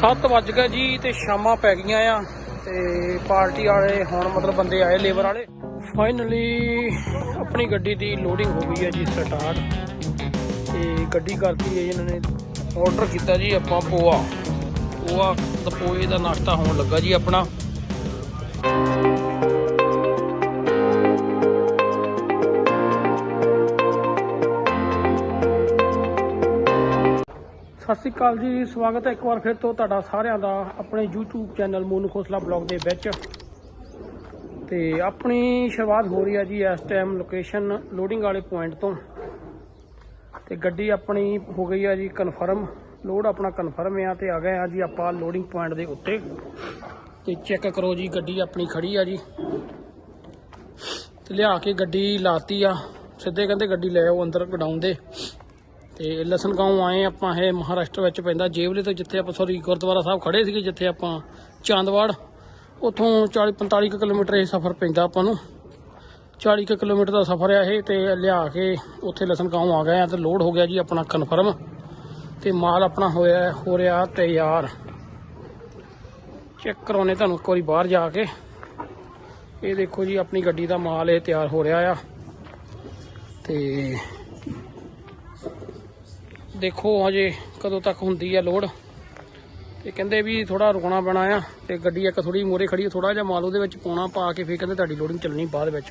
7 ਵੱਜ ਗਏ ਜੀ ਤੇ ਸ਼ਾਮਾਂ ਪੈ ਗਈਆਂ ਆ ਤੇ ਪਾਰਟੀ ਵਾਲੇ ਹੁਣ ਮਤਲਬ ਬੰਦੇ ਆਏ ਲੇਬਰ ਵਾਲੇ। ਫਾਈਨਲੀ ਆਪਣੀ ਗੱਡੀ ਦੀ ਲੋਡਿੰਗ ਹੋ ਗਈ ਹੈ ਜੀ ਸਟਾਰਟ। ਤੇ ਗੱਡੀ ਕਰਤੀ ਹੈ ਇਹਨਾਂ ਨੇ ਆਰਡਰ ਕੀਤਾ ਜੀ ਆਪਾਂ ਪੋਆ। ਪੋਆ ਦਾ ਪੋਏ ਦਾ ਨਾਸ਼ਤਾ ਹੋਣ ਲੱਗਾ ਜੀ ਆਪਣਾ। ਸਤਿ ਸ਼੍ਰੀ ਅਕਾਲ ਜੀ, ਸਵਾਗਤ ਹੈ ਇੱਕ ਵਾਰ ਫਿਰ ਤੋਂ ਤੁਹਾਡਾ ਸਾਰਿਆਂ ਦਾ ਆਪਣੇ YouTube channel Monu Khosla blog ਦੇ ਵਿੱਚ। ਤੇ ਆਪਣੀ ਸ਼ੁਰੂਆਤ ਹੋ ਰਹੀ ਹੈ ਜੀ ਇਸ ਟਾਈਮ ਲੋਕੇਸ਼ਨ ਲੋਡਿੰਗ ਵਾਲੇ ਪੁਆਇੰਟ ਤੋਂ। ਤੇ ਗੱਡੀ ਆਪਣੀ ਹੋ ਗਈ ਆ ਜੀ ਕਨਫਰਮ ਲੋਡ ਆਪਣਾ ਕਨਫਰਮ ਆ ਤੇ ਆ ਗਏ ਆ ਜੀ ਆਪਾਂ ਲੋਡਿੰਗ ਪੁਆਇੰਟ ਦੇ ਉੱਤੇ। ਤੇ ਚੈੱਕ ਕਰੋ ਜੀ ਗੱਡੀ ਆਪਣੀ ਖੜੀ ਆ ਜੀ। ਤੇ ਲਿਆ ਕੇ ਗੱਡੀ ਲਾਤੀ ਆ, ਸਿੱਧੇ ਕਹਿੰਦੇ ਗੱਡੀ ਲੈ ਆਓ ਅੰਦਰ ਗਡਾਊਨ ਦੇ। ਤੇ ਲਸਣ ਗਾਉਂ ਆਏ ਆਪਾਂ, ਇਹ ਮਹਾਰਾਸ਼ਟਰ ਵਿੱਚ ਪੈਂਦਾ, ਜੇਵਲੇ ਤੋਂ ਜਿੱਥੇ ਆਪਾਂ ਸੌਰੀ ਗੁਰਦੁਆਰਾ ਸਾਹਿਬ ਖੜੇ ਸੀਗੇ, ਜਿੱਥੇ ਆਪਾਂ ਚਾਂਦਵਾੜ, ਉਥੋਂ 40 45 ਕੁ ਕਿਲੋਮੀਟਰ ਇਹ ਸਫ਼ਰ ਪੈਂਦਾ ਆਪਾਂ ਨੂੰ। 40 ਕੁ ਕਿਲੋਮੀਟਰ ਦਾ ਸਫ਼ਰ ਆ ਇਹ ਤੇ ਲਿਆ ਕੇ ਉੱਥੇ ਲਸਣ ਗਾਉਂ ਆ ਗਏ ਆ ਤੇ ਲੋਡ ਹੋ ਗਿਆ ਜੀ ਆਪਣਾ ਕਨਫਰਮ ਤੇ ਮਾਲ ਆਪਣਾ ਹੋਇਆ, ਹੋ ਰਿਹਾ ਤਿਆਰ। ਚੈੱਕ ਕਰਾਉਣੇ ਤੁਹਾਨੂੰ ਇੱਕ ਵਾਰੀ ਬਾਹਰ ਜਾ ਕੇ। ਇਹ ਦੇਖੋ ਜੀ, ਆਪਣੀ ਗੱਡੀ ਦਾ ਮਾਲ ਇਹ ਤਿਆਰ ਹੋ ਰਿਹਾ ਆ। ਤੇ ਦੇਖੋ ਹਜੇ ਕਦੋਂ ਤੱਕ ਹੁੰਦੀ ਆ ਲੋਡ ਤੇ ਕਹਿੰਦੇ ਵੀ ਥੋੜਾ ਰੁਕਣਾ ਪੈਣਾ ਆ, ਤੇ ਗੱਡੀ ਇੱਕ ਥੋੜੀ ਮੋਰੇ ਖੜੀ ਥੋੜਾ ਜਿਹਾ ਮਾਲ ਉਹਦੇ ਵਿੱਚ ਪਾਉਣਾ, ਪਾ ਕੇ ਫਿਰ ਕਹਿੰਦੇ ਤੁਹਾਡੀ ਲੋਡਿੰਗ ਚੱਲਣੀ ਬਾਅਦ ਵਿੱਚ।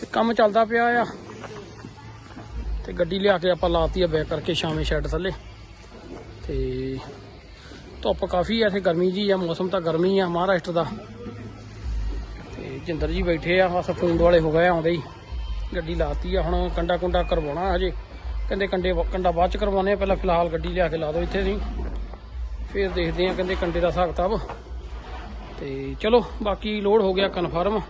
ਤੇ ਕੰਮ ਚੱਲਦਾ ਪਿਆ ਆ। ਤੇ ਗੱਡੀ ਲਿਆ ਕੇ ਆਪਾਂ ਲਾਤੀ ਆ ਬੈਕ ਕਰਕੇ ਸ਼ਾਮੇ ਸ਼ੈੱਡ ਥੱਲੇ। ਤੇ ਧੁੱਪ ਕਾਫੀ ਆ, ਇੱਥੇ ਗਰਮੀ ਜੀ ਆ, ਮੌਸਮ ਤਾਂ ਗਰਮੀ ਆ, ਮਹਾਰਾਸ਼ਟਰ ਦਾ। ਤੇ ਜਿੰਦਰ ਜੀ ਬੈਠੇ ਆ, ਬਸ ਫੋਨ ਵਾਲੇ ਹੋ ਗਏ ਆਉਂਦੇ ਹੀ। ਗੱਡੀ ਲਾਤੀ ਆ, ਹੁਣ ਕੰਡਾ ਕੁੰਡਾ ਕਰਵਾਉਣਾ ਹਜੇ। ਕਹਿੰਦੇ ਕੰਡੇ ਕੰਡਾ ਬਾਅਦ ਚ ਕਰਵਾਉਣੇ ਆ ਪਹਿਲਾਂ ਫਿਲਹਾਲ ਗੱਡੀ ਲਿਆ ਕੇ ਲਾ ਦਿਓ ਇੱਥੇ ਅਸੀਂ ਫਿਰ ਦੇਖਦੇ ਆ ਕਹਿੰਦੇ ਕੰਡੇ ਦਾ ਹਿਸਾਬ ਕਿਤਾਬ। ਤੇ ਚਲੋ, ਬਾਕੀ ਲੋਡ ਹੋ ਗਿਆ ਕਨਫਰਮ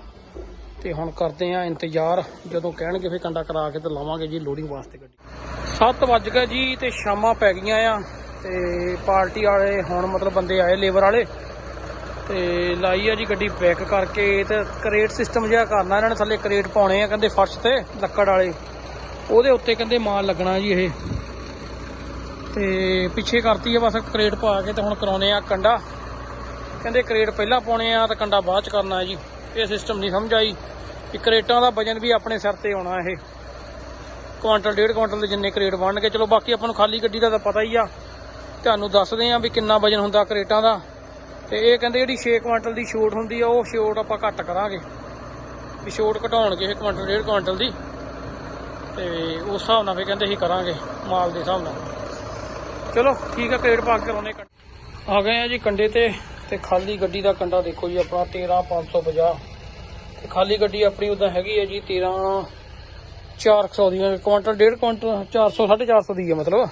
ਤੇ ਹੁਣ ਕਰਦੇ ਆ ਇੰਤਜ਼ਾਰ। ਜਦੋਂ ਕਹਿਣਗੇ ਫਿਰ ਕੰਡਾ ਕਰਾ ਕੇ ਤੇ ਲਾਵਾਂਗੇ ਜੀ ਲੋਡਿੰਗ ਵਾਸਤੇ ਗੱਡੀ। 7 ਵੱਜ ਗਏ ਜੀ ਤੇ ਸ਼ਾਮਾਂ ਪੈ ਗਈਆਂ ਆ। ਤੇ ਪਾਰਟੀ ਵਾਲੇ ਹੁਣ ਮਤਲਬ ਬੰਦੇ ਆਏ ਲੇਬਰ ਵਾਲੇ। ਤੇ ਲਾਈ ਆ ਜੀ ਗੱਡੀ ਪੈਕ ਕਰਕੇ ਤੇ ਕਰੇਟ ਸਿਸਟਮ ਜਿਹਾ ਕਰਨਾ ਇਹਨਾਂ ਨੇ ਥੱਲੇ ਕਰੇਟ ਪਾਉਣੇ ਆ ਕਹਿੰਦੇ ਫਰਸ਼ ਤੇ ਲੱਕੜ ਵਾਲੇ। ਉਹਦੇ ਉੱਤੇ ਕਹਿੰਦੇ ਮਾਲ ਲੱਗਣਾ ਜੀ ਇਹ। ਤੇ ਪਿੱਛੇ ਕਰਤੀ ਆ ਬਸ ਕਰੇਟ ਪਾ ਕੇ ਤੇ ਹੁਣ ਕਰਾਉਨੇ ਆ ਕੰਡਾ। ਕਹਿੰਦੇ ਕਰੇਟ ਪਹਿਲਾਂ ਪਾਉਣੇ ਆ ਤੇ ਕੰਡਾ ਬਾਅਦ ਚ ਕਰਨਾ ਹੈ ਜੀ। ਇਹ ਸਿਸਟਮ ਨਹੀਂ ਸਮਝ ਆਈ ਕਿ ਕਰੇਟਾਂ ਦਾ ਵਜਨ ਵੀ ਆਪਣੇ ਸਿਰ ਤੇ ਆਉਣਾ ਇਹ। ਕੁਆਂਟਲ, ਡੇਢ ਕੁਆਂਟਲ ਦੇ ਜਿੰਨੇ ਕਰੇਟ ਬਣਨਗੇ ਚਲੋ ਬਾਕੀ ਆਪਾਂ ਨੂੰ ਖਾਲੀ ਗੱਡੀ ਦਾ ਤਾਂ ਪਤਾ ਹੀ ਆ। ਤੁਹਾਨੂੰ ਦੱਸਦੇ ਆ ਵੀ ਕਿੰਨਾ ਵਜਨ ਹੁੰਦਾ ਕਰੇਟਾਂ ਦਾ। ਤੇ ਇਹ ਕਹਿੰਦੇ ਜਿਹੜੀ 6 ਕੁਆਂਟਲ ਦੀ ਛੋਟ ਹੁੰਦੀ ਆ, ਉਹ ਛੋਟ ਆਪਾਂ ਘੱਟ ਕਰਾਂਗੇ। ਵੀ ਛੋਟ ਘਟਾਉਣਗੇ ਇਹ ਕੁਆਂਟਲ, ਡੇਢ ਕੁਆਂਟਲ ਦੀ। ਤੇ ਉਸ ਹਿਸਾਬ ਨਾਲ ਵੀ ਕਹਿੰਦੇ ਅਸੀਂ ਕਰਾਂਗੇ, ਮਾਲ ਦੇ ਹਿਸਾਬ ਨਾਲ। ਚਲੋ, ਠੀਕ ਆ ਕਰੇਟ ਪਾ ਕੇ ਕਰਾਉਨੇ ਆ ਗਏ ਆ ਜੀ ਕੰਡੇ ਤੇ ਤੇ ਖਾਲੀ ਗੱਡੀ ਦਾ ਕੰਡਾ ਦੇਖੋ ਜੀ, ਆਪਣਾ 13550 ਤੇ ਖਾਲੀ ਗੱਡੀ ਆਪਣੀ ਉਦਾਂ ਹੈਗੀ ਹੈ ਜੀ 13 400 ਦੀ ਕੁਆਂਟਲ ਡੇਢ ਕੁਆਂਟਲ 400 450 ਦੀ ਹੈ ਮਤਲਬ।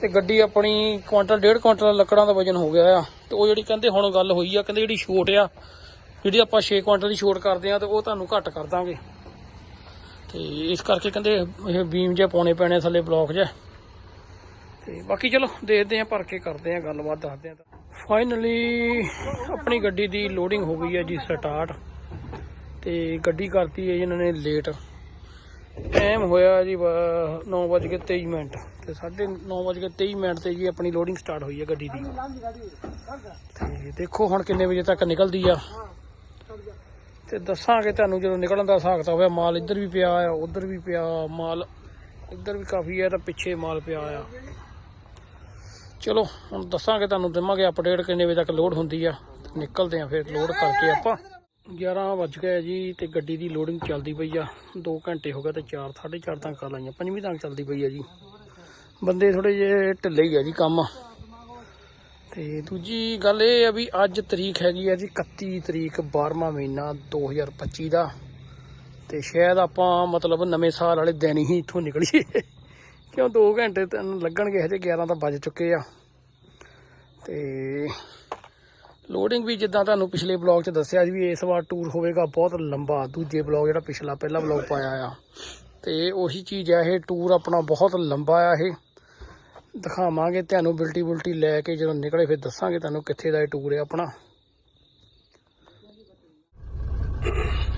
ਤੇ ਗੱਡੀ ਆਪਣੀ ਕੁਆਂਟਲ ਡੇਢ ਕੁਆਂਟਲ ਲੱਕੜਾਂ ਦਾ ਵਜਨ ਹੋ ਗਿਆ ਆ। ਤੇ ਉਹ ਜਿਹੜੀ ਕਹਿੰਦੇ ਹੁਣ ਗੱਲ ਹੋਈ ਆ, ਕਹਿੰਦੇ ਜਿਹੜੀ ਛੋਟ ਆ, ਜਿਹੜੀ ਆਪਾਂ 6 ਕੁਆਂਟਲ ਦੀ ਛੋਟ ਕਰਦੇ ਆ, ਤੇ ਉਹ ਤੁਹਾਨੂੰ ਘੱਟ ਕਰ ਦਾਂਗੇ। ਤੇ ਇਸ ਕਰਕੇ ਕਹਿੰਦੇ ਇਹ ਬੀਮ ਜੇ ਪਾਉਣੇ ਪੈਣੇ ਥੱਲੇ ਬਲੌਕ ਜੇ। ਤੇ ਬਾਕੀ ਚਲੋ, ਦੇਖਦੇ ਆ ਭਰ ਕੇ ਕਰਦੇ ਆ ਗੱਲਬਾਤ, ਦੱਸਦੇ ਆ ਫਾਈਨਲੀ ਆਪਣੀ ਗੱਡੀ ਦੀ ਲੋਡਿੰਗ ਹੋ ਗਈ ਹੈ ਜੀ ਸਟਾਰਟ। ਤੇ ਗੱਡੀ ਕਰਤੀ ਹੈ ਜੀ ਇਹਨਾਂ ਨੇ ਲੇਟ ਟਾਈਮ ਹੋਇਆ ਜੀ 9:23 ਮਿੰਟ। ਤੇ 9:23 ਮਿੰਟ ਤੇ ਜੀ ਆਪਣੀ ਲੋਡਿੰਗ ਸਟਾਰਟ ਹੋਈ ਹੈ ਗੱਡੀ ਦੀ। ਤੇ ਦੇਖੋ ਹੁਣ ਕਿੰਨੇ ਵਜੇ ਤੱਕ ਨਿਕਲਦੀ ਆ। ਤੇ ਦੱਸਾਂਗੇ ਤੁਹਾਨੂੰ ਜਦੋਂ ਨਿਕਲਣ ਦਾ ਹਿਸਾਬ ਕਿਤਾਬ ਹੋਇਆ ਮਾਲ ਇੱਧਰ ਵੀ ਪਿਆ ਆ, ਉੱਧਰ ਵੀ ਪਿਆ ਮਾਲ ਇੱਧਰ ਵੀ ਕਾਫੀ ਆ ਤਾਂ ਪਿੱਛੇ ਮਾਲ ਪਿਆ ਆ। ਚਲੋ, ਹੁਣ ਦੱਸਾਂਗੇ ਤੁਹਾਨੂੰ, ਦੇਵਾਂਗੇ ਅਪਡੇਟ ਕਿੰਨੇ ਵਜੇ ਤੱਕ ਲੋਡ ਹੁੰਦੀ ਆ। ਨਿਕਲਦੇ ਆ ਫਿਰ ਲੋਡ ਕਰਕੇ ਆਪਾਂ। 11 ਵੱਜ ਗਏ ਜੀ ਤੇ ਗੱਡੀ ਦੀ ਲੋਡਿੰਗ ਚੱਲਦੀ ਪਈ ਆ। 2 ਘੰਟੇ ਹੋ ਗਏ ਤੇ 4 4:30 ਤੱਕ ਕਰ ਲਾਈਆਂ, ਪੰਜਵੀਂ ਤੱਕ ਚੱਲਦੀ ਪਈ ਆ ਜੀ। ਬੰਦੇ ਥੋੜੇ ਜਿਹੇ ਢਿੱਲੇ ਹੀ ਆ ਜੀ ਕੰਮ। ਤੇ ਦੂਜੀ ਗੱਲ ਇਹ ਆ ਵੀ ਅੱਜ ਤਰੀਕ ਹੈਗੀ ਆ ਜੀ 31 ਤਰੀਕ 12ਵਾਂ ਮਹੀਨਾ 2025 ਦਾ। ਤੇ ਸ਼ਾਇਦ ਆਪਾਂ ਮਤਲਬ ਨਵੇਂ ਸਾਲ ਵਾਲੇ ਦਿਨ ਹੀ ਇੱਥੋਂ ਨਿਕਲੀਏ। ਕਿਉਂ 2 ਘੰਟੇ ਤੈਨੂੰ ਲੱਗਣਗੇ, ਹਜੇ 11 ਤਾਂ ਵੱਜ ਚੁੱਕੇ ਆ। ਤੇ ਲੋਡਿੰਗ ਵੀ ਜਿੱਦਾਂ ਤੁਹਾਨੂੰ ਪਿਛਲੇ ਬਲੌਗ 'ਚ ਦੱਸਿਆ ਸੀ ਵੀ ਇਸ ਵਾਰ ਟੂਰ ਹੋਵੇਗਾ ਬਹੁਤ ਲੰਬਾ। ਦੂਜੇ ਬਲੌਗ ਜਿਹੜਾ ਪਿਛਲਾ ਪਹਿਲਾ ਬਲੌਗ ਪਾਇਆ ਆ। ਤੇ ਉਹੀ ਚੀਜ਼ ਆ, ਇਹ ਟੂਰ ਆਪਣਾ ਬਹੁਤ ਲੰਬਾ ਆ ਇਹ। ਦਿਖਾਵਾਂਗੇ, ਤੁਹਾਨੂੰ ਬਿਲਟੀ ਬੁਲਟੀ ਲੈ ਕੇ ਜਦੋਂ ਨਿਕਲੇ ਫਿਰ ਦੱਸਾਂਗੇ ਤੁਹਾਨੂੰ ਕਿੱਥੇ ਦਾ ਇਹ ਟੂਰ ਹੈ ਆਪਣਾ।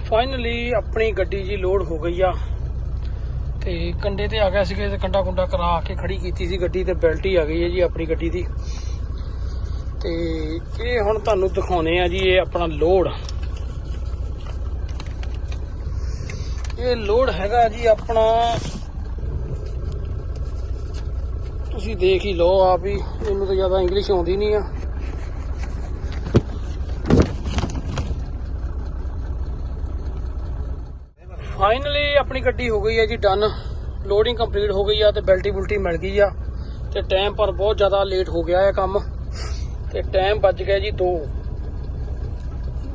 ਫਾਈਨਲੀ ਆਪਣੀ ਗੱਡੀ ਜੀ ਲੋਡ ਹੋ ਗਈ ਆ। ਤੇ ਕੰਡੇ ਤੇ ਆ ਗਿਆ ਸੀਗੇ ਤੇ ਕੰਡਾ ਕੁੰਡਾ ਕਰਾ ਕੇ ਖੜੀ ਕੀਤੀ ਸੀ ਗੱਡੀ ਤੇ ਬੈਲਟੀ ਆ ਗਈ ਹੈ ਜੀ ਆਪਣੀ ਗੱਡੀ ਦੀ। ਤੇ ਇਹ ਹੁਣ ਤੁਹਾਨੂੰ ਦਿਖਾਉਣੇ ਆ ਜੀ, ਇਹ ਆਪਣਾ ਲੋਡ ਇਹ ਲੋਡ ਹੈਗਾ ਜੀ ਆਪਣਾ ਤੁਸੀਂ ਦੇਖ ਹੀ ਲਓ ਆਪ ਹੀ ਇਹਨੂੰ ਤਾਂ ਜ਼ਿਆਦਾ ਇੰਗਲਿਸ਼ ਆਉਂਦੀ ਨਹੀਂ ਆ। ਫਾਈਨਲੀ ਆਪਣੀ ਗੱਡੀ ਹੋ ਗਈ ਹੈ ਜੀ ਡਨ ਲੋਡਿੰਗ ਕੰਪਲੀਟ ਹੋ ਗਈ ਆ ਤੇ ਬੈਲਟੀ ਬੁਲਟੀ ਮਿਲ ਗਈ ਆ। ਤੇ ਟਾਈਮ ਪਰ ਬਹੁਤ ਜ਼ਿਆਦਾ ਲੇਟ ਹੋ ਗਿਆ ਹੈ ਕੰਮ। ਤੇ ਟਾਈਮ ਵੱਜ ਗਿਆ ਜੀ 2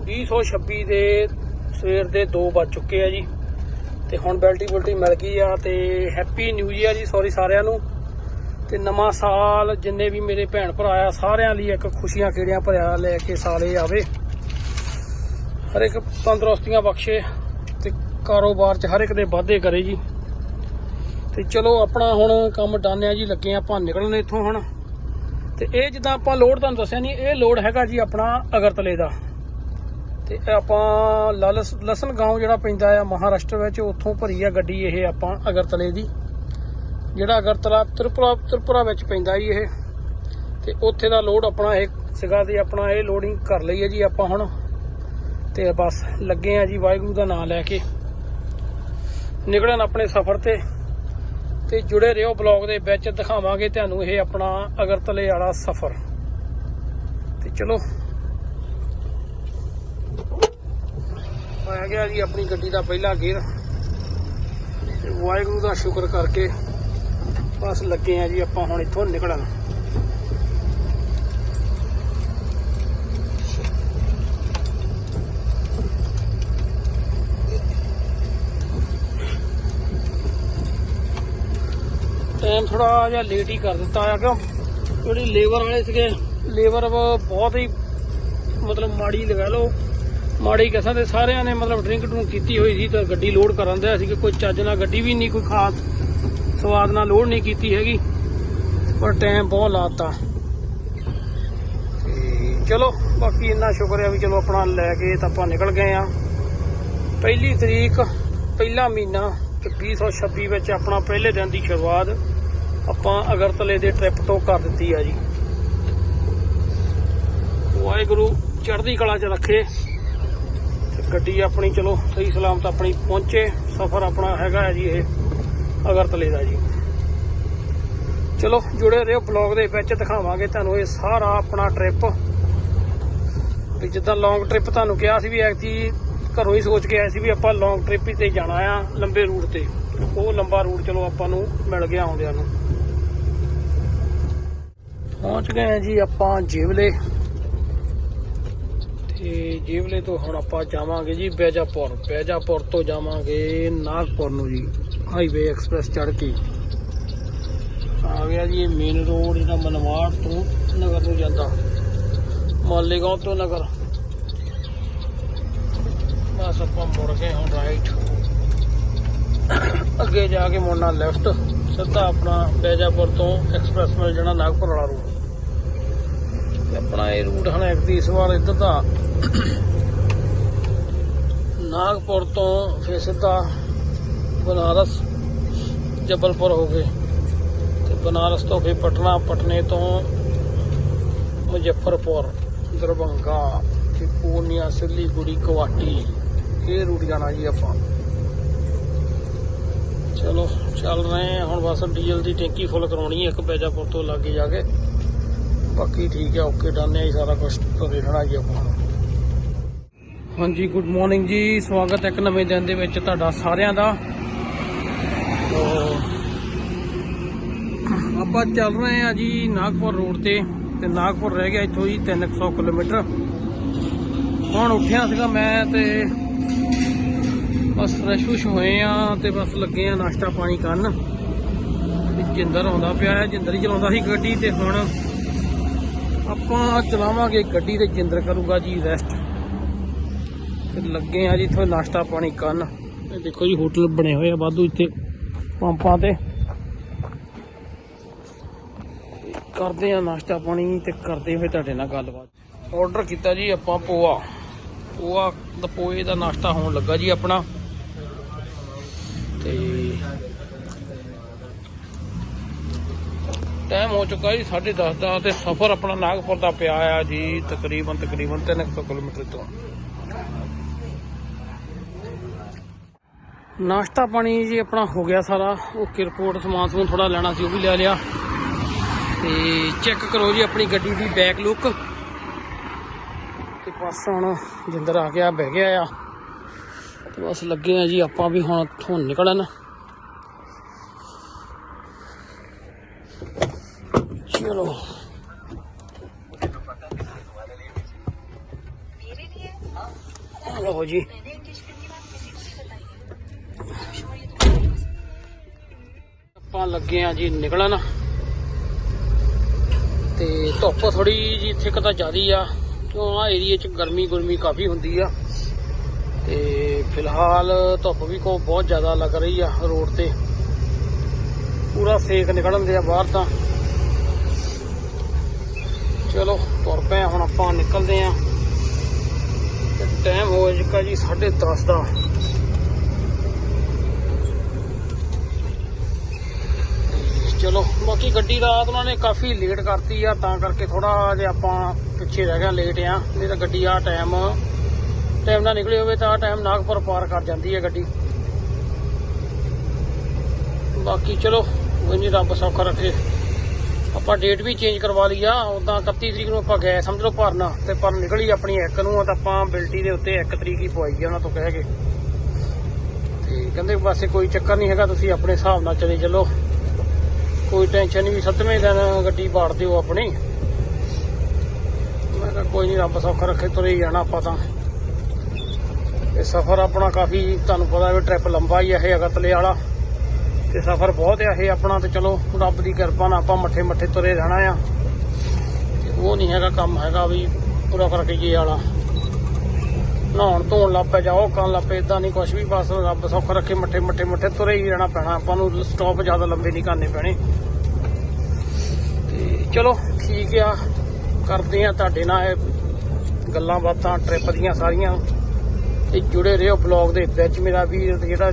2026 ਦੇ ਸਵੇਰ ਦੇ 2 ਵੱਜ ਚੁੱਕੇ ਆ ਜੀ। ਤੇ ਹੁਣ ਬੈਲਟੀ ਬੁਲਟੀ ਮਿਲ ਗਈ ਆ ਤੇ ਹੈਪੀ ਨਿਊ ਈਅਰ ਜੀ ਸੌਰੀ ਸਾਰਿਆਂ ਨੂੰ। ਤੇ ਨਵਾਂ ਸਾਲ ਜਿੰਨੇ ਵੀ ਮੇਰੇ ਭੈਣ ਭਰਾ ਆ, ਸਾਰਿਆਂ ਲਈ ਇੱਕ ਖੁਸ਼ੀਆਂ ਖੇੜੀਆਂ ਭਰਿਆ ਲੈ ਕੇ ਸਾਲੇ ਆਵੇ। ਹਰ ਇੱਕ ਤੰਦਰੁਸਤੀਆਂ ਬਖਸ਼ੇ ਤੇ ਕਾਰੋਬਾਰ 'ਚ ਹਰ ਇੱਕ ਦੇ ਵਾਧੇ ਕਰੇ ਜੀ। ਤੇ ਚਲੋ ਆਪਣਾ ਹੁਣ ਕੰਮ ਡਾਨਿਆ ਜੀ, ਲੱਗੇ ਆਪਾਂ ਨਿਕਲਣ ਇੱਥੋਂ ਹੁਣ। ਤੇ ਇਹ ਜਿੱਦਾਂ ਆਪਾਂ ਲੋਡ ਤੁਹਾਨੂੰ ਦੱਸਿਆ ਨਹੀਂ ਇਹ ਲੋਡ ਹੈਗਾ ਜੀ ਆਪਣਾ ਅਗਰਤਲੇ ਦਾ। ਤੇ ਆਪਾਂ ਲਸਨ ਗਾਉਂ ਜਿਹੜਾ ਪੈਂਦਾ ਆ ਮਹਾਰਾਸ਼ਟਰ ਵਿੱਚ, ਉੱਥੋਂ ਭਰੀ ਆ ਗੱਡੀ ਇਹ ਆਪਾਂ ਅਗਰਤਲੇ ਦੀ। ਜਿਹੜਾ ਅਗਰਤਲਾ ਤ੍ਰਿਪੁਰਾ ਤ੍ਰਿਪੁਰਾ ਵਿੱਚ ਪੈਂਦਾ ਜੀ ਇਹ, ਤੇ ਉੱਥੇ ਦਾ ਲੋਡ ਆਪਣਾ ਇਹ ਸੀਗਾ ਤੇ ਆਪਣਾ ਇਹ ਲੋਡਿੰਗ ਕਰ ਲਈ ਹੈ ਜੀ ਆਪਾਂ ਹੁਣ। ਤੇ ਬਸ ਲੱਗੇ ਆ ਜੀ ਵਾਹਿਗੁਰੂ ਦਾ ਨਾਮ ਲੈ ਕੇ। ਨਿਕਲਣ ਆਪਣੇ ਸਫ਼ਰ ਤੇ ਤੇ ਜੁੜੇ ਰਹੋ ਬਲੌਗ ਦੇ ਵਿੱਚ, ਦਿਖਾਵਾਂਗੇ ਤੁਹਾਨੂੰ ਇਹ ਆਪਣਾ ਅਗਰਤਲੇ ਵਾਲਾ ਸਫ਼ਰ। ਤੇ ਚਲੋ। ਆ ਗਿਆ ਜੀ ਆਪਣੀ ਗੱਡੀ ਦਾ ਪਹਿਲਾ ਗੇਅਰ। ਵਾਹਿਗੁਰੂ ਦਾ ਸ਼ੁਕਰ ਕਰਕੇ ਬਸ ਲੱਗੇ ਆ ਜੀ, ਆਪਾਂ ਹੁਣ ਇੱਥੋਂ ਨਿਕਲਣ ਟਾਈਮ ਥੋੜਾ ਜਿਹਾ ਲੇਟ ਹੀ ਕਰ ਦਿੱਤਾ ਆ, ਕਿਉਂ? ਜਿਹੜੀ ਲੇਬਰ ਵਾਲੇ ਸੀਗੇ ਲੇਬਰ ਬਹੁਤ ਹੀ ਮਤਲਬ ਮਾੜੀ ਲਗਾ ਲਓ। ਮਾੜੀ ਕਿਸਮ ਦੇ ਸਾਰਿਆਂ ਨੇ ਮਤਲਬ ਡਰਿੰਕ ਡਰੂੰਕ ਕੀਤੀ ਹੋਈ ਸੀ, ਤਾਂ ਗੱਡੀ ਲੋਡ ਕਰਨ ਦਿਆ ਸੀ ਕਿ ਕੋਈ ਚੱਜ ਨਾਲ ਗੱਡੀ ਵੀ ਨਹੀਂ, ਕੋਈ ਖਾਸ ਸਵਾਦ ਨਾਲ ਲੋਡ ਨਹੀਂ ਕੀਤੀ ਹੈਗੀ, ਪਰ ਟਾਈਮ ਬਹੁਤ ਲਾਤਾ। ਤੇ ਚਲੋ, ਬਾਕੀ ਇੰਨਾ ਸ਼ੁਕਰ ਹੈ ਵੀ ਚਲੋ ਆਪਣਾ ਲੈ ਕੇ ਤਾਂ ਆਪਾਂ ਨਿਕਲ ਗਏ ਆ ਪਹਿਲੀ ਤਰੀਕ, ਪਹਿਲਾ ਮਹੀਨਾ ਤੇ 2026 ਵਿੱਚ ਆਪਣਾ ਪਹਿਲੇ ਦਿਨ ਦੀ ਸ਼ੁਰੂਆਤ ਆਪਾਂ ਅਗਰਤਲੇ ਦੇ ਟ੍ਰਿਪ ਤੋਂ ਕਰ ਦਿੱਤੀ ਆ ਜੀ। ਵਾਹਿਗੁਰੂ ਚੜ੍ਹਦੀ ਕਲਾ 'ਚ ਰੱਖੇ। ਗੱਡੀ ਆਪਣੀ ਚਲੋ ਸਹੀ ਸਲਾਮਤ ਆਪਣੀ ਪਹੁੰਚੇ। ਸਫ਼ਰ ਆਪਣਾ ਹੈਗਾ ਹੈ ਜੀ ਇਹ। ਅਗਰਤਲੇ ਦਾ ਜੀ। ਚਲੋ, ਜੁੜੇ ਰਹੋ ਬਲੌਗ ਦੇ ਵਿੱਚ, ਦਿਖਾਵਾਂਗੇ ਤੁਹਾਨੂੰ ਇਹ ਸਾਰਾ ਆਪਣਾ ਟ੍ਰਿਪ ਵੀ ਜਿੱਦਾਂ ਲੌਂਗ ਟ੍ਰਿਪ ਤੁਹਾਨੂੰ ਕਿਹਾ ਸੀ ਵੀ ਐਕਚੁਅਲੀ ਘਰੋਂ ਹੀ ਸੋਚ ਕੇ ਆਏ ਸੀ ਵੀ ਆਪਾਂ ਲੌਂਗ ਟ੍ਰਿਪ ਹੀ ਤੇ ਜਾਣਾ ਆ ਲੰਬੇ ਰੂਟ ਤੇ। ਉਹ ਲੰਬਾ ਰੂਟ ਚਲੋ ਆਪਾਂ ਨੂੰ ਮਿਲ ਗਿਆ ਆਉਂਦਿਆਂ ਨੂੰ। ਪਹੁੰਚ ਗਏ ਜੀ ਆਪਾਂ ਜੇਵਲੇ। ਤੇ ਜੇਵਲੇ ਤੋਂ ਹੁਣ ਆਪਾਂ ਜਾਵਾਂਗੇ ਜੀ ਬੈਜਾਪੁਰ। ਬੈਜਾਪੁਰ ਤੋਂ ਜਾਵਾਂਗੇ ਨਾਗਪੁਰ ਨੂੰ ਜੀ ਹਾਈਵੇ ਐਕਸਪ੍ਰੈਸ ਚੜ੍ਹ ਕੇ। ਆ ਗਿਆ ਜੀ ਇਹ ਮੇਨ ਰੋਡ ਜਿਹੜਾ ਮਨਵਾੜ ਤੋਂ ਨਗਰ ਨੂੰ ਜਾਂਦਾ। ਮਾਲੇਗਾਂਵ ਤੋਂ ਨਗਰ। ਬਸ ਆਪਾਂ ਮੁੜ ਗਏ ਹੁਣ ਰਾਈਟ ਅੱਗੇ ਜਾ ਕੇ ਮੁੜਨਾ ਲੈਫਟ ਸਿੱਧਾ ਆਪਣਾ ਬੈਜਾਪੁਰ ਤੋਂ ਐਕਸਪ੍ਰੈਸ ਮਿਲ ਜਾਣਾ ਨਾਗਪੁਰ ਵਾਲਾ ਰੂਟ ਆਪਣਾ ਇਹ ਰੂਟ ਹਨ ਇੱਕ ਦੀ ਇਸ ਵਾਰ ਇੱਧਰ ਦਾ। ਨਾਗਪੁਰ ਤੋਂ ਫਿਰ ਸਿੱਧਾ ਬਨਾਰਸ, ਜਬਲਪੁਰ ਹੋ ਗਏ। ਤੇ ਬਨਾਰਸ ਤੋਂ ਫਿਰ ਪਟਨਾ, ਪਟਨੇ ਤੋਂ ਮੁਜ਼ੱਫਰਪੁਰ, ਦਰਭੰਗਾ ਤੇ ਪੂਰਨੀਆ ਸਿੱਲੀਗੁੜੀ ਗੁਵਾਹਾਟੀ ਇਹ ਰੂਟ ਜਾਣਾ ਜੀ ਆਪਾਂ। ਚਲੋ, ਚੱਲ ਰਹੇ ਹਾਂ। ਹੁਣ ਬਸ ਡੀਜ਼ਲ ਦੀ ਟੈਂਕੀ ਫੁੱਲ ਕਰਾਉਣੀ ਹੈ, ਇੱਕ ਬੇਜਾਪੁਰ ਤੋਂ ਲਾਗੇ ਜਾ ਕੇ। ਬਾਕੀ ਠੀਕ ਹੈ, ਓਕੇ, ਡਨ ਹੈ ਜੀ ਸਾਰਾ ਕੁਝ ਤੋਂ ਰਹਿਣਾ ਜੀ ਆਪਾਂ। ਹਾਂਜੀ ਗੁੱਡ ਮਾਰਨਿੰਗ ਜੀ। ਸਵਾਗਤ ਹੈ ਇੱਕ ਨਵੇਂ ਦਿਨ ਦੇ ਵਿੱਚ ਤੁਹਾਡਾ ਸਾਰਿਆਂ ਦਾ। ਤੋ, ਆਪਾਂ ਚੱਲ ਰਹੇ ਹਾਂ ਜੀ ਨਾਗਪੁਰ ਰੋਡ ਤੇ ਤੇ ਨਾਗਪੁਰ ਰਹਿ ਗਿਆ ਇੱਥੋਂ ਜੀ 300 ਕਿਲੋਮੀਟਰ। ਹੁਣ ਉੱਠਿਆ ਸੀਗਾ ਮੈਂ ਤੇ ਬਸ ਫਰੈਸ਼ ਫੁਸ਼ ਹੋਏ ਆ ਤੇ ਬਸ ਲੱਗੇ ਆ ਨਾਸ਼ਤਾ ਪਾਣੀ ਕਰਨ। ਜਿੰਦਰ ਆਉਂਦਾ ਪਿਆ ਹੈ, ਜਿੰਦਰ ਹੀ ਚਲਾਉਂਦਾ ਸੀ ਗੱਡੀ ਤੇ ਹੁਣ ਆਪਾਂ ਚਲਾਵਾਂਗੇ ਗੱਡੀ ਤੇ ਜਿੰਦਰ ਕਰੂਗਾ ਜੀ ਰੈਸਟ ਤੇ ਲੱਗੇ ਆ ਜੀ, ਇੱਥੋਂ ਨਾਸ਼ਤਾ ਪਾਣੀ ਕਰਨ। ਇਹ ਦੇਖੋ ਜੀ, ਹੋਟਲ ਬਣੇ ਹੋਏ ਆ ਵਾਧੂ ਇੱਥੇ ਪੰਪਾਂ ਤੇ। ਕਰਦੇ ਆ ਨਾਸ਼ਤਾ ਪਾਣੀ ਤੇ ਕਰਦੇ ਹੋਏ ਤੁਹਾਡੇ ਨਾਲ ਗੱਲਬਾਤ। ਆਰਡਰ ਕੀਤਾ ਜੀ ਆਪਾਂ ਪੋਆ ਪੋਆ ਦਾ ਪੋਏ ਦਾ ਨਾਸ਼ਤਾ ਹੋਣ ਲੱਗਾ ਜੀ ਆਪਣਾ। ਤੇ ਟਾਈਮ ਹੋ ਚੁੱਕਾ ਜੀ 10:30 ਦਾ ਤੇ ਸਫ਼ਰ ਆਪਣਾ ਨਾਗਪੁਰ ਦਾ ਪਿਆ ਆ ਜੀ, ਤਕਰੀਬਨ ਤਕਰੀਬਨ 300 ਕਿਲੋਮੀਟਰ ਤੋਂ। ਨਾਸ਼ਤਾ ਪਾਣੀ ਜੀ ਆਪਣਾ ਹੋ ਗਿਆ ਸਾਰਾ। ਉਹ ਰਿਪੋਰਟ ਸਮਾਨ ਸਮੂਨ ਥੋੜਾ ਲੈਣਾ ਸੀ, ਉਹ ਵੀ ਲੈ ਲਿਆ। ਤੇ ਚੈੱਕ ਕਰੋ ਜੀ ਆਪਣੀ ਗੱਡੀ ਦੀ ਬੈਕ ਲੁੱਕ ਤੇ ਬਸ ਹੁਣ ਜਿੰਦਰ ਆ ਗਿਆ, ਬਹਿ ਗਿਆ ਆ। ਤੇ ਬਸ ਲੱਗੇ ਆ ਜੀ ਆਪਾਂ ਵੀ ਹੁਣ ਇੱਥੋਂ ਨਿਕਲਣ। ਜੀ ਨਿਕਲਣ ਤੇ ਧੁੱਪ ਥੋੜੀ ਜੀ ਇੱਥੇ ਕਦਾ ਜ਼ਿਆਦੀ ਆ। ਕਿਉਂ ਆ ਏਰੀਏ 'ਚ ਗਰਮੀ ਗੁਰਮੀ ਕਾਫੀ ਹੁੰਦੀ ਆ। ਤੇ ਫਿਲਹਾਲ ਧੁੱਪ ਵੀ ਕੋ ਬਹੁਤ ਜ਼ਿਆਦਾ ਲੱਗ ਰਹੀ ਆ ਰੋਡ ਤੇ। ਪੂਰਾ ਸੇਕ ਨਿਕਲਣ ਦੇ ਆ ਬਾਹਰ ਤਾਂ। ਚਲੋ, ਤੁਰ ਪਏ ਹੁਣ ਆਪਾਂ ਨਿਕਲਦੇ ਆ। ਤੇ ਟਾਈਮ ਹੋ ਚੁੱਕਾ ਜੀ 10:30 ਦਾ। ਚਲੋ, ਬਾਕੀ ਗੱਡੀ ਰਾਤ ਉਹਨਾਂ ਨੇ ਕਾਫੀ ਲੇਟ ਕਰਤੀ ਆ, ਤਾਂ ਕਰਕੇ ਥੋੜਾ ਜਿਹਾ ਆਪਾਂ ਪਿੱਛੇ ਰਹਿ ਗਿਆ ਲੇਟ ਆ। ਨਹੀਂ ਤਾਂ ਗੱਡੀ ਆ ਟਾਈਮ ਟਾਈਮ ਨਾਲ ਨਿਕਲੀ ਹੋਵੇ ਤਾਂ ਟਾਈਮ ਨਾਗਪੁਰ ਪਾਰ ਕਰ ਜਾਂਦੀ ਹੈ ਗੱਡੀ। ਬਾਕੀ ਚਲੋ, ਕੋਈ ਨਹੀਂ ਰੱਬ ਸੌਖਾ ਰੱਖੇ। ਆਪਾਂ ਡੇਟ ਵੀ ਚੇਂਜ ਕਰਵਾ ਲਈ ਆ। ਉਦਾਂ 31 ਤਰੀਕ ਨੂੰ ਆਪਾਂ ਗਏ, ਸਮਝ ਲਓ ਭਰਨਾ। ਤੇ ਪਰ ਨਿਕਲੀ ਆਪਣੀ ਇੱਕ ਨੂੰ, ਤਾਂ ਆਪਾਂ ਬਿਲਟੀ ਦੇ ਉੱਤੇ 1 ਤਰੀਕ ਹੀ ਪਵਾਈ ਆ ਉਹਨਾਂ ਤੋਂ ਕਹਿ ਕੇ। ਤੇ ਕਹਿੰਦੇ ਪਾਸੇ ਕੋਈ ਚੱਕਰ ਨਹੀਂ ਹੈਗਾ, ਤੁਸੀਂ ਆਪਣੇ ਹਿਸਾਬ ਨਾਲ ਚਲੇ ਚੱਲੋ। ਕੋਈ ਟੈਨਸ਼ਨ ਨਹੀਂ ਵੀ ਸੱਤਵੇਂ ਦਿਨ ਗੱਡੀ ਬਾੜ ਦਿਓ ਆਪਣੀ। ਮੈਂ ਕਿਹਾ ਕੋਈ ਨਹੀਂ ਰੱਬ ਸੌਖਾ ਰੱਖੇ, ਤੁਰੇ ਹੀ ਜਾਣਾ ਆਪਾਂ ਤਾਂ। ਇਹ ਸਫ਼ਰ ਆਪਣਾ ਕਾਫੀ, ਤੁਹਾਨੂੰ ਪਤਾ ਵੀ ਟ੍ਰਿਪ ਲੰਬਾ ਹੀ ਆ ਇਹ ਅਗਤਲੇ ਵਾਲਾ। ਤੇ ਸਫ਼ਰ ਬਹੁਤ ਆ ਇਹ ਆਪਣਾ ਤੇ ਚਲੋ, ਰੱਬ ਦੀ ਕਿਰਪਾ ਨਾਲ ਆਪਾਂ ਮੱਠੇ ਮੱਠੇ ਤੁਰੇ ਰਹਿਣਾ ਆ। ਤੇ ਉਹ ਨਹੀਂ ਹੈਗਾ ਕੰਮ ਹੈਗਾ ਵੀ ਪੂਰਾ ਕਰਕੇ ਜੇ ਵਾਲਾ। ਨਹਾਉਣ ਧੋਣ ਲੱਗ ਪਏ ਜਾਓ ਕਰਨ ਲੱਗ ਪਏ ਇਦਾਂ ਨਹੀਂ ਕੁਝ ਵੀ, ਬਸ ਰੱਬ ਸੌਖਾ ਰੱਖੇ, ਮੱਠੇ ਮੱਠੇ ਮੱਠੇ, ਤੁਰੇ ਹੀ ਰਹਿਣਾ ਪੈਣਾ, ਆਪਾਂ ਨੂੰ ਸਟਾਪ ਜ਼ਿਆਦਾ ਲੰਬੇ ਨਹੀਂ ਕਰਨੇ ਪੈਣੇ। ਤੇ ਚਲੋ, ਠੀਕ ਆ, ਕਰਦੇ ਆ ਤੁਹਾਡੇ ਨਾਲ ਇਹ ਗੱਲਾਂ ਬਾਤਾਂ ਟ੍ਰਿਪ ਦੀਆਂ ਸਾਰੀਆਂ। ਤੇ ਜੁੜੇ ਰਹੋ ਬਲੌਗ ਦੇ ਵਿੱਚ, ਮੇਰਾ ਵੀਰ ਜਿਹੜਾ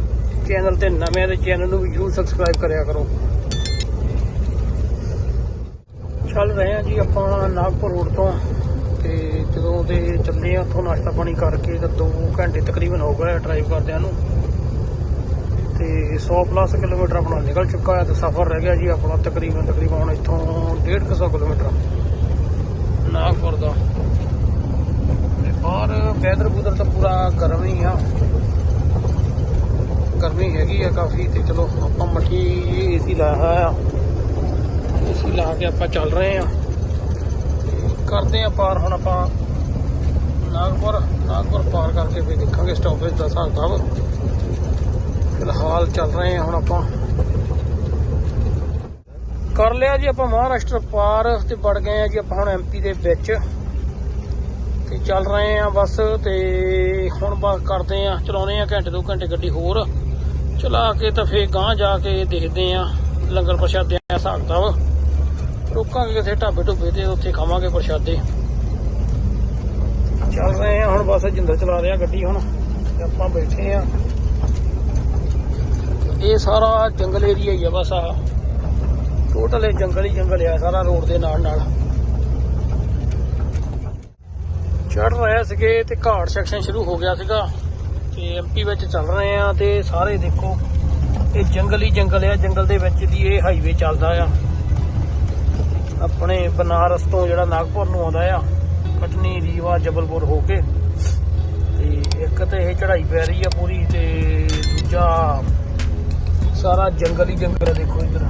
ਚੈਨਲ ਤੇ ਨਵੇਂ ਦੇ ਚੈਨਲ ਨੂੰ ਵੀ ਜਰੂਰ ਸਬਸਕ੍ਰਾਈਬ ਕਰਿਆ ਕਰੋ। ਚੱਲ ਰਹੇ ਆ ਜੀ ਆਪਾਂ ਨਾਗਪੁਰ ਰੋਡ ਤੋਂ। ਤੇ ਜਦੋਂ ਦੇ ਚੱਲੇ ਆ ਉੱਥੋਂ ਨਾਸ਼ਤਾ ਪਾਣੀ ਕਰਕੇ ਤਾਂ 2 ਘੰਟੇ ਤਕਰੀਬਨ ਹੋ ਗਏ ਡਰਾਈਵ ਕਰਦਿਆਂ ਨੂੰ। ਤੇ 100 ਪਲੱਸ ਕਿਲੋਮੀਟਰ ਆਪਣਾ ਨਿਕਲ ਚੁੱਕਾ ਹੈ ਤੇ ਸਫ਼ਰ ਰਹਿ ਗਿਆ ਜੀ ਆਪਣਾ ਤਕਰੀਬਨ ਤਕਰੀਬਨ ਹੁਣ ਇੱਥੋਂ 150 ਕਿਲੋਮੀਟਰ। ਨਾਗਪੁਰ ਦਾ ਤੇ ਬਾਹਰ ਵੈਦਰ ਬੂਦਰ ਤਾਂ ਪੂਰਾ ਗਰਮ ਹੀ ਆ। ਗਰਮੀ ਹੈਗੀ ਆ ਕਾਫੀ ਤੇ ਚਲੋ ਆਪਾਂ ਮੱਠੀ ਏਸੀ ਲਾਇਆ ਹੋਇਆ। ਆ ਏਸੀ ਲਾ ਕੇ ਆਪਾਂ ਚੱਲ ਰਹੇ ਆ। ਕਰਦੇ ਆ ਪਾਰ, ਹੁਣ ਆਪਾਂ ਨਾਗਪੁਰ ਨਾਗਪੁਰ ਪਾਰ ਕਰਕੇ ਫਿਰ ਦੇਖਾਂਗੇ ਸਟਾਪੇਜ ਦਾ ਹਿਸਾਬ ਕਿਤਾਬ। ਫਿਲਹਾਲ ਚੱਲ ਰਹੇ ਆ ਹੁਣ ਆਪਾਂ। ਕਰ ਲਿਆ ਜੀ ਆਪਾਂ ਮਹਾਰਾਸ਼ਟਰ ਪਾਰ ਤੇ ਵੜ ਗਏ ਆ ਜੀ ਆਪਾਂ ਹੁਣ ਐਮਪੀ ਦੇ ਵਿੱਚ। ਤੇ ਚੱਲ ਰਹੇ ਆ ਬਸ ਤੇ ਹੁਣ ਬਸ ਕਰਦੇ ਆ ਚਲਾਉਨੇ ਆ ਘੰਟੇ ਦੋ ਘੰਟੇ ਗੱਡੀ ਹੋਰ। ਚਲਾ ਕੇ ਤਾਂ ਫੇਰ ਗਾਂ ਜਾ ਕੇ ਦੇਖਦੇ ਆ, ਲੰਗਰ ਪ੍ਰਸ਼ਾਦੇ ਦੇ ਹਿਸਾਬ ਕਿਤਾਬ। ਰੁਕਾਂਗੇ ਕਿਥੇ ਢਾਬੇ ਢੁੱਬੇ ਤੇ ਉੱਥੇ ਖਾਵਾਂਗੇ ਪ੍ਰਸ਼ਾਦੇ। ਚੱਲ ਰਹੇ ਆ ਹੁਣ ਬਸ ਜਿੰਦਰ ਚਲਾ ਰਿਹਾ ਗੱਡੀ ਹੁਣ, ਤੇ ਆਪਾਂ ਬੈਠੇ ਆ ਇਹ ਸਾਰਾ ਜੰਗਲ ਏਰੀਆ ਹੀ ਆ ਬਸ ਆ ਟੋਟਲ ਇਹ ਜੰਗਲ ਹੀ ਜੰਗਲ ਆ ਸਾਰਾ ਰੋਡ ਦੇ ਨਾਲ ਨਾਲ। ਚੜ ਰਹੇ ਸੀਗੇ ਤੇ ਘਾਟ ਸੈਕਸ਼ਨ ਸ਼ੁਰੂ ਹੋ ਗਿਆ ਸੀਗਾ। ਤੇ ਐਮਪੀ ਵਿੱਚ ਚੱਲ ਰਹੇ ਆ ਤੇ ਸਾਰੇ ਦੇਖੋ, ਇਹ ਜੰਗਲ ਹੀ ਜੰਗਲ ਆ, ਜੰਗਲ ਦੇ ਵਿੱਚ ਦੀ ਇਹ ਹਾਈਵੇ ਚੱਲਦਾ ਆ। ਆਪਣੇ ਬਨਾਰਸ ਤੋਂ ਜਿਹੜਾ ਨਾਗਪੁਰ ਨੂੰ ਆਉਂਦਾ ਆ, ਕਟਨੀ, ਰੀਵਾ, ਜਬਲਪੁਰ ਹੋ ਕੇ। ਤੇ ਇੱਕ ਤੇ ਇਹ ਚੜ੍ਹਾਈ ਪੈ ਰਹੀ ਆ ਪੂਰੀ ਤੇ ਦੂਜਾ ਸਾਰਾ ਜੰਗਲ ਹੀ ਜੰਗਲ ਆ ਦੇਖੋ ਇਧਰ।